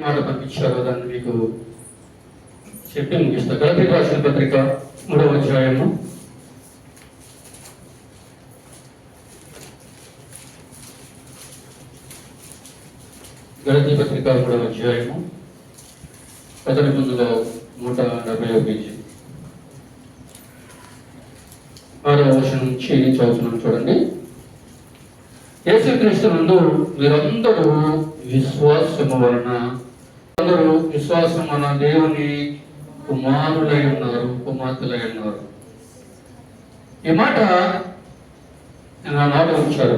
మాట పంపించారో దాన్ని మీకు చెప్పి ముగిస్తా. గలతీ రాసిన పత్రిక మూడవ అధ్యాయము. గలతీ పత్రిక మూడవ అధ్యాయము. పదకొండులో నూట డెబ్బై పేజీ. ఆరో వర్షం నుంచి చదువుతున్నాను చూడండి. యేసుక్రీస్తు నందు మీరందరూ విశ్వాసము వలన అందరూ విశ్వాసం మన దేవుని కుమారులై ఉన్నారు కుమార్తెలై ఉన్నారు. ఈ మాట నా మాట ఉంచారు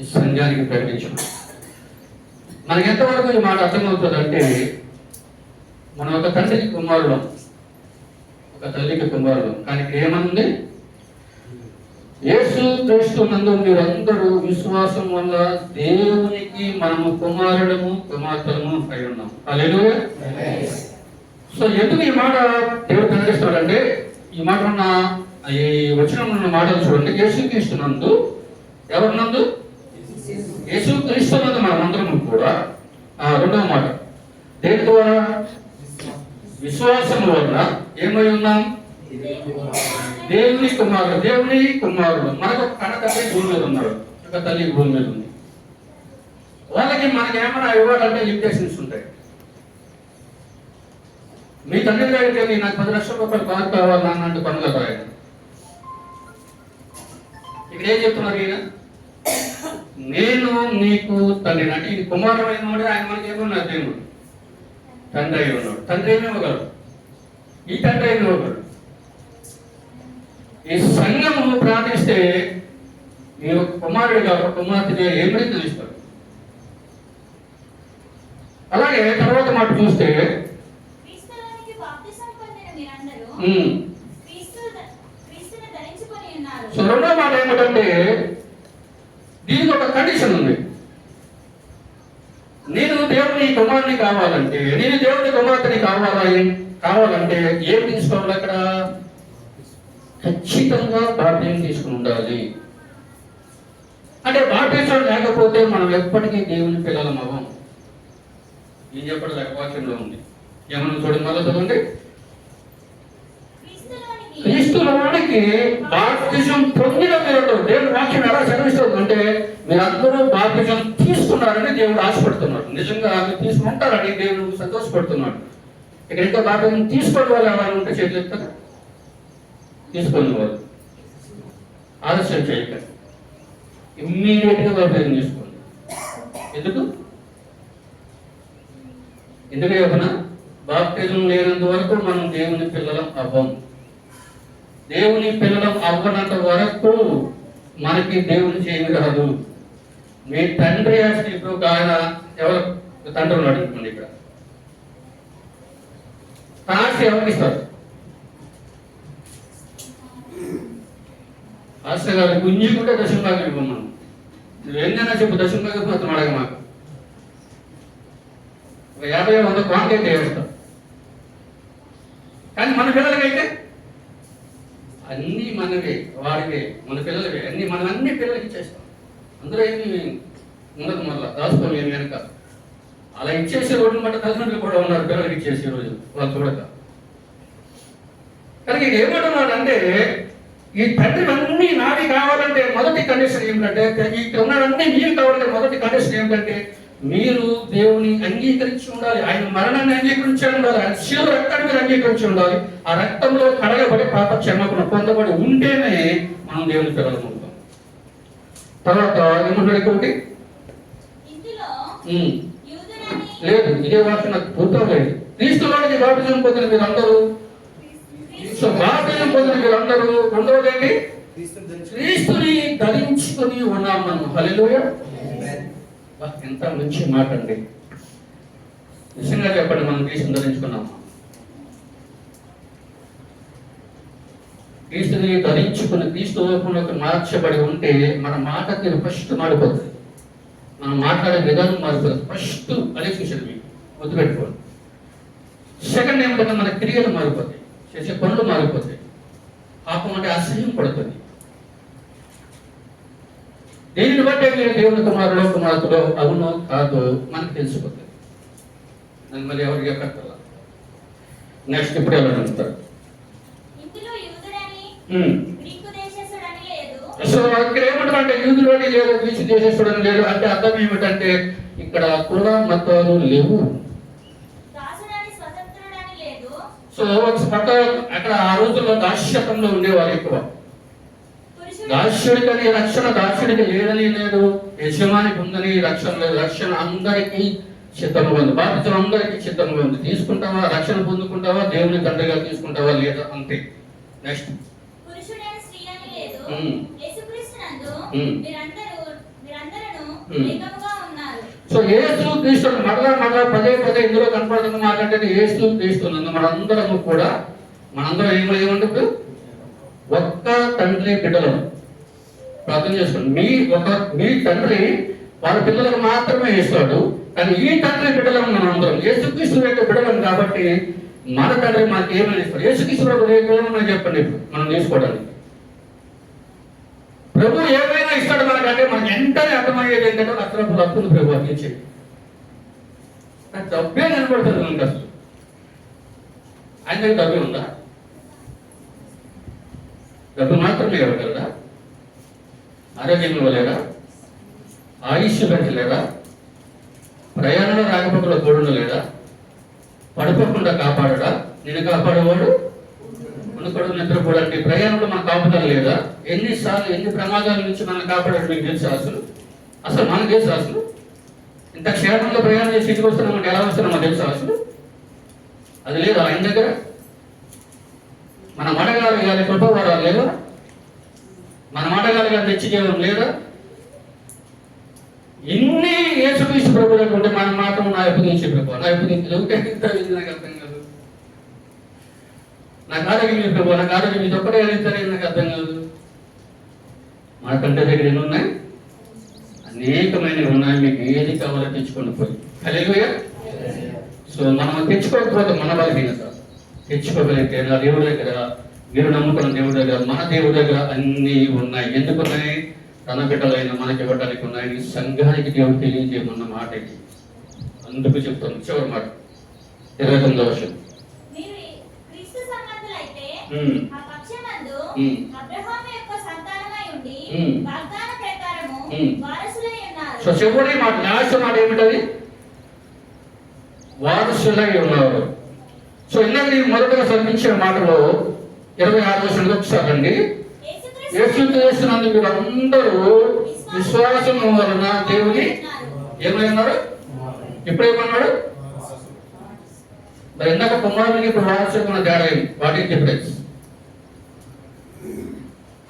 ఈ సంఘానికి ప్రకటించడం మనకి ఎంతవరకు ఈ మాట అర్థమవుతుందంటే మనం ఒక తండ్రికి కుమారులం ఒక తల్లికి కుమారులం కానీ ఏమనుంది యేసు క్రీస్తు నందు మీరందరూ విశ్వాసం వల్ల దేవునికి మనము కుమారుడము కుమార్తెము అయి ఉన్నాం. అలేదు సో ఎందుకు ఈ మాట దేవుడు కనిపిస్తాడంటే ఈ మాట ఉన్న ఈ వచ్చిన ఉన్న మాటలు చూడండి. యేసు క్రీస్తు నందు ఎవరి నందు? యేసు క్రీస్తు నందు మనమందరం కూడా ఆ రెండవ మాట. దేని ద్వారా? విశ్వాసం వలన ఏమై ఉన్నాం? దేవుని కుమారుడు దేవుని కుమారుడు. మనకు ఒక కన్న భూమి మీద ఉన్నాడు. ఒక తల్లి భూమి మీద ఉంది. వాళ్ళకి మనకి ఏమైనా ఇవ్వాలంటే లిమిటేషన్స్ ఉంటాయి. మీ తండ్రి దగ్గరికి వెళ్ళి నాకు పది లక్షల రూపాయలు కారు కావాలి అన్నట్టు పనులు ఆయన ఇక్కడ ఏం చెప్తున్నారు ఈయన? నేను నీకు తండ్రి. అంటే ఇది కుమారుడైన వాడు ఆయన మనకి ఏమన్నా దేవుడు. తండ్రి అయి ఉన్నాడు. తండ్రి ఏమి ఇవ్వగలడు? ఈ తండ్రి అయిన ఇవ్వగలడు? ఈ సంఘము ప్రార్థిస్తే మీరు కుమారుడిగా ఒక కుమార్తెగా ఏమని తెలుస్తారు అలాగే తర్వాత మాట చూస్తే సో రెండో మాట ఏమిటంటే దీనికి ఒక కండిషన్ ఉంది. నేను దేవుని కుమారుని కావాలంటే నేను దేవుని కుమార్తెని కావాలా కావాలంటే ఏం తీసుకోవాలి అక్కడ? ఖచ్చితంగా బాప్తీసం తీసుకుని ఉండాలి. అంటే బాప్తీసం లేకపోతే మనం ఎప్పటికీ దేవుని పిల్లలం అవ్వం. ఏం చెప్పడం లేకపోవచ్చంలో ఉంది? ఏమన్నా చూడండి మళ్ళీ చదవండి. క్రీస్తులోనికి బాప్తిజం పొందిన మీరు దేవుడు వాక్యం ఎలా చదివిస్తుంది అంటే మీరందరూ బాప్తిజం తీసుకున్నారని దేవుడు ఆశపడుతున్నాడు నిజంగా మీరు తీసుకుంటారని దేవుడు సంతోషపడుతున్నాడు. ఇక్కడ ఇంకా బాప్తిజం తీసుకోవడం వాళ్ళు ఎవరైనా ఉంటే చేతులు ఎత్తారా? తీసుకుని వాళ్ళు ఆలస్యం చేయక ఇమ్మీడియట్గా గా చేసుకోండి. ఎందుకు? ఎందుకు ఒక బాప్తిజం లేనంత వరకు మనం దేవుని పిల్లలం అవ్వం. దేవుని పిల్లలం అవ్వనంత వరకు మనకి దేవుని చేయని రాదు. మీ తండ్రి ఆస్తి ఇప్పుడు ఆయన ఎవరు? తండ్రి ఉన్నాడు ఇక్కడ. తన ఎవరికి ఇస్తారు? ఆస్తి గారు గుంజుకుంటే దశంభాగం ఇవ్వం మనం. నువ్వు చెప్పు దశంభాగం మాత్రం అడగ మాకు. ఒక యాభై వంద కాంటాక్ట్ వేస్తాం కానీ మన పిల్లలకైతే అన్నీ మనవే వాడివే మన పిల్లలవే అన్ని మనం అన్ని పిల్లలకి ఇచ్చేస్తాం. అందులో ఏమి ఉండదు మళ్ళీ దాచుకోం ఏమి వెనక. అలా ఇచ్చేసే రోజు మాట తల్లిదండ్రులు కూడా ఉన్నారు పిల్లలకి ఇచ్చేసే రోజు వాళ్ళు చూడక. కానీ ఇది ఏమంటున్నాడు అంటే ఈ తండ్రి అన్ని నాది కావాలంటే మొదటి కండిషన్ ఏమిటంటే ఈ ఉన్నవన్నీ మీరు కావాలంటే మొదటి కండిషన్ ఏమిటంటే మీరు దేవుని అంగీకరించి ఉండాలి. ఆయన మరణాన్ని అంగీకరించి ఉండాలి. ఆయన శివ రక్తాన్ని మీరు అంగీకరించి ఉండాలి. ఆ రక్తంలో కడగబడి పాప క్షమాపణ పొందబడి ఉంటేనే మనం దేవుని పిల్లలు ఉంటాం తర్వాత ఏమంటాడు లేదు ఇదే వాక్యం నాకు పూర్తవలేదు క్రీస్తులోనికి బాప్తిజం పొందిన మీరందరూ సో బాప్తిజం పొందిన మీరందరూ క్రీస్తుని ధరించుకొని. ఉన్నాం మనం. హల్లెలూయా. వా, ఎంత మంచి మాట అండి. నిజంగా చెప్పండి మనం క్రీస్తుని ధరించుకున్నాం క్రీస్తుని ధరించుకుని క్రీస్తు రూపంలోకి మార్చబడి ఉంటే మన మాట తీరు ఫస్ట్ మారిపోతుంది. మనం మాట్లాడే విధానం మారిపోతుంది. ఫస్ట్ చూసారు మీకు. గుర్తుపెట్టుకోండి. సెకండ్ ఏమిటంటే మన క్రియలు మారిపోతాయి. చేసే పనులు మారిపోతాయి. పాపం అంటే అసహ్యం పడుతుంది. దేనిని బట్టే మీరు దేవుని కుమారుడు కుమార్తెలో అవునో కాదో మనకు తెలిసిపోతుంది. నేను మళ్ళీ ఎవరికి ఎక్కక్కర్లా? నెక్స్ట్ ఇప్పుడు ఎవరు అడుగుతారు? ఇందులో యూదుడని ఉమ్. గ్రీకు దేశస్థుడని లేదు. ఇక్కడ ఏమంటారంటే గ్రీసు దేశస్తుడని లేదు అంటే అర్థం ఏమిటంటే ఇక్కడ కుల మతాలు లేవు. సో మత అక్కడ ఆ రోజుల్లో దాస్యతంలో ఉండేవారు ఎక్కువ. పురుషుడు దాస్యుడికని రక్షణ దాస్యుడికి లేదని లేదు. యజమానికి ఉందని రక్షణ లేదు. రక్షణ అందరికీ చిత్తంగా ఉంది బాధ్యత అందరికీ చిత్తంగా ఉంది తీసుకుంటావా రక్షణ పొందుకుంటావా దేవుని తండ్రిగా తీసుకుంటావా లేదా అంతే. నెక్స్ట్. మీరందరూ మీరందరూ ఉమ్. ఏకముగా ఉన్నారు సో యేసు క్రీస్తుని మరలా మరలా పదే పదే ఇందులో కనపడుతున్న మాట అంటే ఏసు క్రీస్తునందు మనందరము కూడా మనందరం ఏమో ఏమంటే ఒక్క తండ్రి బిడ్డలు. ప్రార్థన చేసుకోండి మీ ఒక మీ తండ్రి వాళ్ళ పిల్లలకు మాత్రమే వేస్తాడు కానీ ఈ తండ్రి బిడ్డలం మనం అందరం యేసుక్రీస్తు యొక్క బిడ్డలం కాబట్టి మన తండ్రి మనకి ఏమైనా ఇస్తాడు యేసుక్రీస్తు ప్రభు చెప్పండి మనం తీసుకోవడానికి. ప్రభు ఏమైనా ఇస్తాడు మనకంటే మనకి వెంటనే అర్థమయ్యేది ఏంటంటే లక్షల లక్షలు ప్రభు అని ఇచ్చేది నాకు డబ్బే కనబడుతుంది మనకు అసలు. ఆయన దగ్గర డబ్బే ఉందా? డబ్బు మాత్రమే ఇవ్వగలరా ఆరోగ్యం ఇవ్వలేరా ఆయుష్ పెంచలేరా ప్రయాణంలో రాకపోకలో తోడుండలేడా? పడిపోకుండా కాపాడడా? నేను కాపాడేవాడు మనకొడు నిద్రపోవడానికి ప్రయాణంలో మన కాపుదల లేదా? ఎన్నిసార్లు ఎన్ని ప్రమాదాల నుంచి మనం కాపాడాడు మీకు తెలుసు అసలు? అసలు మనకు తెలుసు అసలు? ఇంత క్షేమంగా ప్రయాణం చేసి ఇంటికి వస్తున్నామంటే ఎలా వస్తున్నామో తెలుసు అసలు? అది లేదు ఆయన దగ్గర? మన మడగాలి గారి కృపవాడాలు లేదా మన మడగాలి గారి తెచ్చి చేయడం లేదా? ఇన్ని యేసుక్రీస్తు ప్రభు దగ్గర ఉంటే మనం మాత్రం నా ఎప్పుడు నుంచి ప్రభుత్వం నా ఎప్పుడు నుంచి. నాకు అర్థం కాదు. నాకు ఆరోగ్యం మీ ప్రభు నాకు ఆరోగ్యం ఇది ఒక్కడే వెళ్తారే నాకు అర్థం కాదు. మన కంటే దగ్గర ఎన్ని ఉన్నాయి? అనేకమైనవి ఉన్నాయి. మీకు ఏది కావాలో తెచ్చుకొని పోయి. హల్లెలూయా. సో మనం తెచ్చుకోకపోతే మన బలహీనత. తెచ్చుకోగలిగితే నా దేవుడి దగ్గర మీరు నమ్ముకున్న దేవుడి దగ్గర మన దేవుడి దగ్గర అన్నీ ఉన్నాయి. ఎందుకు ఉన్నాయి తన బిడ్డలైన మనకి ఇవ్వడానికి ఉన్నాయి. సంఘానికి దేవుడు తెలియజేయమన్న మాట ఇది అందుకు చెప్తాను. చివరి మాట. ఇరవై తొమ్మిదో వర్షం మీరు క్రీస్తు సంబంధులైతే ఉమ్. ఆ పక్షమందు. అబ్రహాము యొక్క సంతానమై ఉండి. వాగ్దాన ప్రకారము. వారసులై ఉన్నారు. సో చివరి మాట లాస్ట్ మాట ఏమిటది? వారసులై ఉన్నారు. సో ఇందాక నేను మొదటగా చదివించిన మాటలో ఇరవై ఆరు వర్షాలు ఒకసారి అండి మీరు అందరూ విశ్వాసం వలన దేవుని ఏమన్నాడు మరి ఇందాక కుమారునికి ఇప్పుడు వారసులకు ఉన్న తేడా ఏంటి? వాట్ ఈస్ డిఫరెన్స్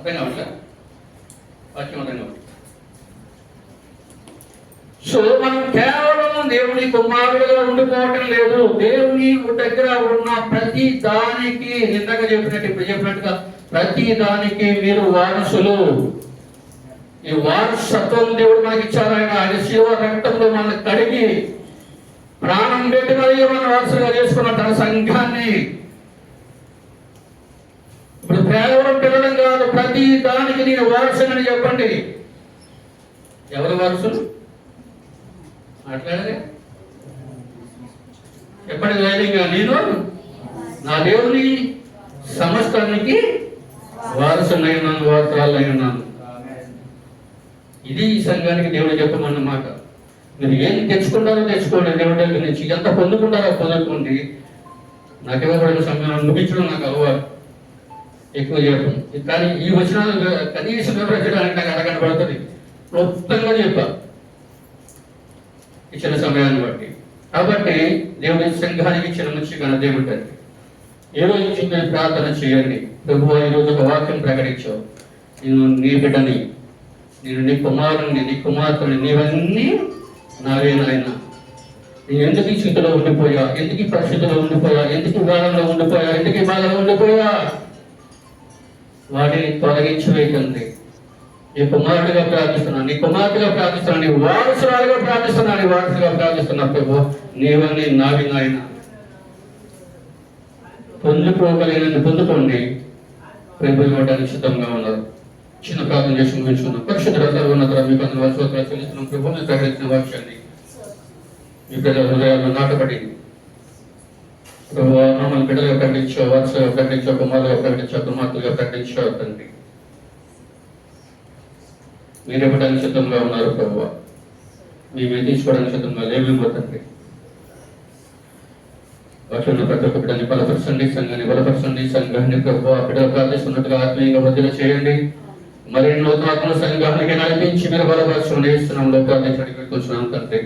అర్థం కావట్లే వాక్యం అర్థం కావట్లేదు సో మనం కేవలం దేవుని కుమారుడుగా ఉండిపోవటం లేదు. దేవుని దగ్గర ఉన్న ప్రతి దానికి ఇందాక చెప్పినట్టు ఇప్పుడు చెప్పినట్టుగా ప్రతి దానికి మీరు వారసులు. ఈ వారసత్వం దేవుడు మనకి ఇచ్చారు ఆయన. ఆయన శివ రక్తంలో మనల్ని కడిగి ప్రాణం పెట్టి మరి మన వారసులుగా చేసుకున్న తన సంఘాన్ని కేవలం పిల్లడం కాదు ప్రతి దానికి నేను వారసుని చెప్పండి. ఎవరు వారసులు? మాట్లాడలే. చెప్పండి ధైర్యంగా. నేను? నా దేవుని సమస్తానికి వారసునై ఉన్నాను ఉన్నాను ఇది ఈ సంఘానికి దేవుడు చెప్పమన్న మాట. మీరు ఏం తెచ్చుకుంటారో తెచ్చుకోండి. దేవుడి దగ్గర నుంచి ఎంత పొందుకుంటారో పొందుకోండి. నాకు ఇవ్వబడిన సమయం ముగించడం నాకు అలవాటు. ఎక్కువ చేయడం కానీ ఈ వచ్చిన కనీసం వివరించడానికి నాకు అరగంట పడుతుంది. క్లుప్తంగా చెప్పా. ఇచ్చిన సమయాన్ని బట్టి. కాబట్టి దేవుడి సంఘానికి ఇచ్చిన మంచి ఘనత ఏమిటంటే ఏ రోజు మీరు ప్రార్థన చేయండి. ప్రభు ఈ రోజు ఒక వాక్యం ప్రకటించావు. నేను నీ బిడ్డని నేను నీ కుమారుని నీ కుమార్తెని నీవన్నీ నావే నాయన. నేను ఎందుకు ఈ స్థితిలో ఉండిపోయా? ఎందుకు ఈ పరిస్థితిలో ఉండిపోయా? ఎందుకు ఈ ఉండిపోయా? ఎందుకు ఈ బాధలో ఉండిపోయా? వాటిని తొలగించి వేయకండి నీ కుమారుడిగా ప్రార్థిస్తున్నాను. నీ కుమార్తెగా ప్రార్థిస్తున్నాను. నీ వారసురాలుగా ప్రార్థిస్తున్నాను. నీ వారసుగా ప్రార్థిస్తున్నా ప్రభు. నీవన్నీ నావి నాయన. పొందుకోగలిగినది పొందుకోండి. ప్రభు ఇవ్వడానికి సిద్ధంగా ఉన్నారు చిన్న ప్రార్థన చేసి ముగించుకున్నాం పరిశుద్ధ సర్వోన్నత మీకు అందరూ స్తోత్రాలు చెల్లిస్తున్నాం. ప్రభు మీరు ప్రకటించిన వాక్యాన్ని మీ ప్రజల హృదయాల్లో నాటబడి ప్రభు మమ్మల్ని బిడ్డలుగా ప్రకటించో వారసులుగా ప్రకటించో కుమారులుగా ప్రకటించో కుమార్తెలుగా ప్రకటించో తండ్రి మీరు ఇవ్వడానికి సిద్ధంగా ఉన్నారు ప్రభు మేమే తీసుకోవడానికి సిద్ధంగా లేవేమో తండ్రి వచ్చిన ప్రతి ఒక్క బిడ్డని బలపరచండి సంఘాన్ని బలపరచండి సంఘాన్ని ప్రభు ఆ బిడ్డలు ప్రార్థిస్తున్నట్టుగా ఆత్మీయంగా వదిలి చేయండి. మరి నూతనాత్మ సంఘానికి నడిపించి మీరు బలపరచండి ఇస్తున్నాం ఇస్తున్నాంలో ప్రార్థించడానికి కూర్చున్నాం తండ్రి.